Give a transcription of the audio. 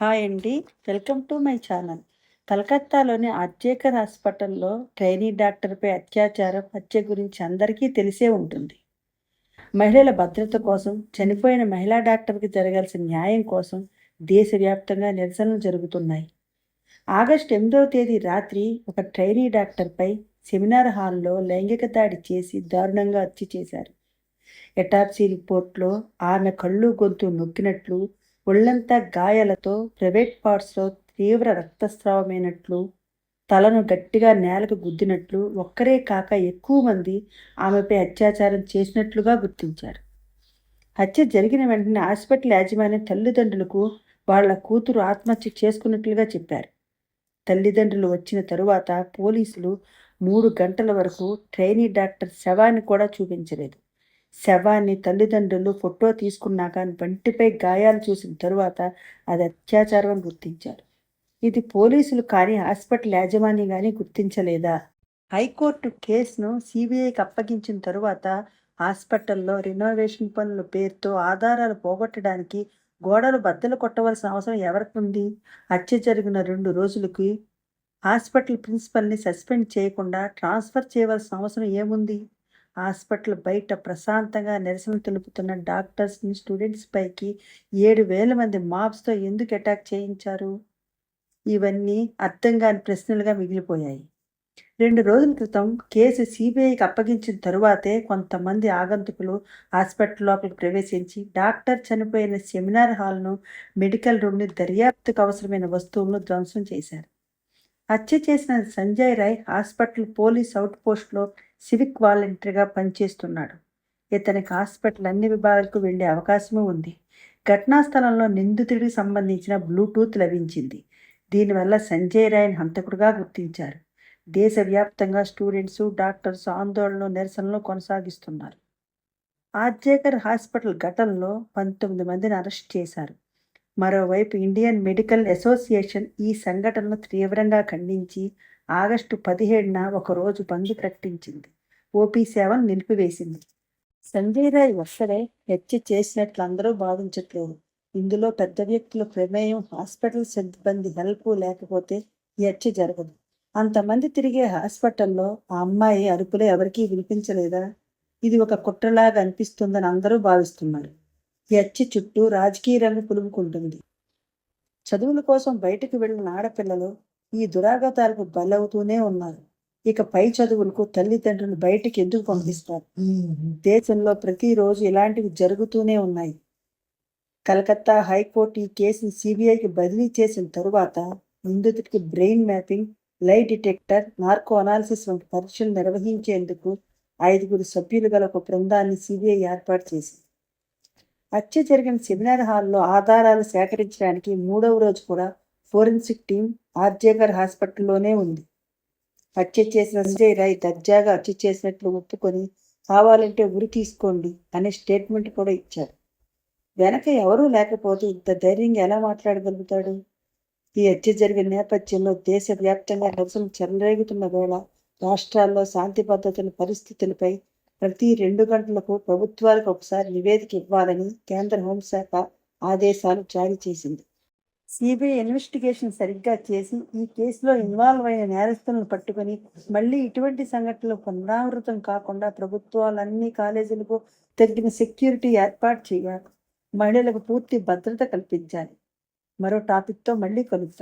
Hi అండి. Welcome to my channel. కలకత్తాలోని RG Kar హాస్పిటల్లో trainee డాక్టర్పై అత్యాచారం హత్య గురించి అందరికీ తెలిసే ఉంటుంది. మహిళల భద్రత కోసం చనిపోయిన మహిళా డాక్టర్కి జరగాల్సిన న్యాయం కోసం దేశవ్యాప్తంగా నిరసనలు జరుగుతున్నాయి. ఆగస్టు ఎనిమిదవ తేదీ రాత్రి ఒక ట్రైనీ డాక్టర్పై సెమినార్ హాల్లో లైంగిక దాడి చేసి దారుణంగా హత్య చేశారు. ఎటాప్సీ రిపోర్ట్లో ఆమె కళ్ళు గొంతు నొక్కినట్లు ఒళ్ళంతా గాయాలతో ప్రైవేట్ పార్ట్స్లో తీవ్ర రక్తస్రావమైనట్లు తలను గట్టిగా నేలకు గుద్దినట్లు ఒక్కరే కాక ఎక్కువ మంది ఆమెపై అత్యాచారం చేసినట్లుగా గుర్తించారు. హత్య జరిగిన వెంటనే హాస్పిటల్ యాజమాన్యం తల్లిదండ్రులకు వాళ్ళ కూతురు ఆత్మహత్య చేసుకున్నట్లుగా చెప్పారు. తల్లిదండ్రులు వచ్చిన తరువాత పోలీసులు మూడు గంటల వరకు ట్రైనీ డాక్టర్ శవాన్ని కూడా చూపించలేదు. శవాన్ని తల్లిదండ్రులు ఫోటో తీసుకున్నాక వంటిపై గాయాలు చూసిన తరువాత అది అత్యాచారం అని గుర్తించారు. ఇది పోలీసులు కానీ హాస్పిటల్ యాజమాన్యం కానీ గుర్తించలేదా? హైకోర్టు కేసును సిబిఐకి అప్పగించిన తరువాత హాస్పిటల్లో రినోవేషన్ పనుల పేరుతో ఆధారాలు పోగొట్టడానికి గోడలు బద్దలు కొట్టవలసిన అవసరం ఎవరికి ఉంది? హత్య జరిగిన రెండు రోజులకి హాస్పిటల్ ప్రిన్సిపల్ని సస్పెండ్ చేయకుండా ట్రాన్స్ఫర్ చేయవలసిన అవసరం ఏముంది? హాస్పిటల్ బయట ప్రశాంతంగా నిరసన తెలుపుతున్న డాక్టర్స్ని స్టూడెంట్స్ పైకి ఏడు వేల మంది మాబ్స్తో ఎందుకు అటాక్ చేయించారు? ఇవన్నీ అర్థం కాని ప్రశ్నలుగా మిగిలిపోయాయి. రెండు రోజుల క్రితం కేసు సిబిఐకి అప్పగించిన తరువాతే కొంతమంది ఆగంతుకులు హాస్పిటల్ లోపలికి ప్రవేశించి డాక్టర్ చనిపోయిన సెమినార్ హాల్ను మెడికల్ రూమ్ని దర్యాప్తుకు అవసరమైన వస్తువులను ధ్వంసం చేశారు. హత్య చేసిన Sanjay Roy hospital police out పోస్ట్లో సివిక్ వాలంటీర్గా పనిచేస్తున్నాడు. ఇతనికి హాస్పిటల్ అన్ని విభాగాలకు వెళ్ళే అవకాశమే ఉంది. ఘటనా స్థలంలో నిందితుడికి సంబంధించిన బ్లూటూత్ లభించింది. దీనివల్ల సంజయ్ రాయ్ని హంతకుడుగా గుర్తించారు. దేశవ్యాప్తంగా స్టూడెంట్స్ డాక్టర్స్ ఆందోళనలు నిరసనలు కొనసాగిస్తున్నారు. ఆర్జేకర్ హాస్పిటల్ ఘటనలో పంతొమ్మిది మందిని అరెస్ట్ చేశారు. మరోవైపు ఇండియన్ మెడికల్ అసోసియేషన్ ఈ సంఘటనను తీవ్రంగా ఖండించి ఆగస్టు పదిహేడున ఒకరోజు బంద్ ప్రకటించింది. ఓపీ సేవను నిలిపివేసింది. సంజయ్ రాయ్ ఒక్కడే హత్య చేసినట్లు అందరూ భావించట్లేదు. ఇందులో పెద్ద వ్యక్తుల ప్రమేయం హాస్పిటల్ సిబ్బంది హెల్ప్ లేకపోతే ఈ హత్య జరగదు. అంతమంది తిరిగే హాస్పిటల్లో ఆ అమ్మాయి అరుపులే ఎవరికీ వినిపించలేదా? ఇది ఒక కుట్రలాగా అనిపిస్తుందని అందరూ భావిస్తున్నారు. ఈ చుట్టూ రాజకీయ రంగు పులుముకుంటుంది. చదువుల కోసం బయటకు వెళ్ళిన ఆడపిల్లలు ఈ దురాగతాలకు బలవుతూనే ఉన్నారు. ఇక పై చదువులకు తల్లిదండ్రులు బయటికి ఎందుకు పంపిస్తారు? దేశంలో ప్రతిరోజు ఇలాంటివి జరుగుతూనే ఉన్నాయి. కలకత్తా హైకోర్టు ఈ కేసును సిబిఐకి బదిలీ చేసిన తరువాత నిందితుడికి brain mapping lie detector narco analysis వంటి పరీక్షలు నిర్వహించేందుకు ఐదుగురు సభ్యులు గల ఒక బృందాన్ని సిబిఐ ఏర్పాటు చేసింది. హత్య జరిగిన సెమినార్ హాల్లో ఆధారాలు సేకరించడానికి మూడవ రోజు కూడా ఫోరెన్సిక్ టీం ఆర్జేగర్ హాస్పిటల్లోనే ఉంది. హత్య చేసిన సంజయ్ రాయ్ దర్జాగా హత్య చేసినట్లు ఒప్పుకొని కావాలంటే ఉరి తీసుకోండి అనే స్టేట్మెంట్ కూడా ఇచ్చారు. వెనక ఎవరూ లేకపోతే ఇంత ధైర్యంగా ఎలా మాట్లాడగలుగుతాడు? ఈ హత్య జరిగిన నేపథ్యంలో దేశవ్యాప్తంగా నిరసనలు చెలరేగుతున్న వేళ రాష్ట్రాల్లో శాంతి భద్రతల పరిస్థితులపై ప్రతి రెండు గంటలకు ప్రభుత్వాలకు ఒకసారి నివేదిక ఇవ్వాలని కేంద్ర హోంశాఖ ఆదేశాలు జారీ చేసింది. సిబిఐ ఇన్వెస్టిగేషన్ సరిగ్గా చేసి ఈ కేసులో ఇన్వాల్వ్ అయిన నేరస్తులను పట్టుకొని మళ్ళీ ఇటువంటి సంఘటనలు పునరావృతం కాకుండా ప్రభుత్వాలు అన్ని కాలేజీలకు తగిన సెక్యూరిటీ ఏర్పాటు చేయాలి. మహిళలకు పూర్తి భద్రత కల్పించాలి. మరో టాపిక్తో మళ్ళీ కలుగుతాం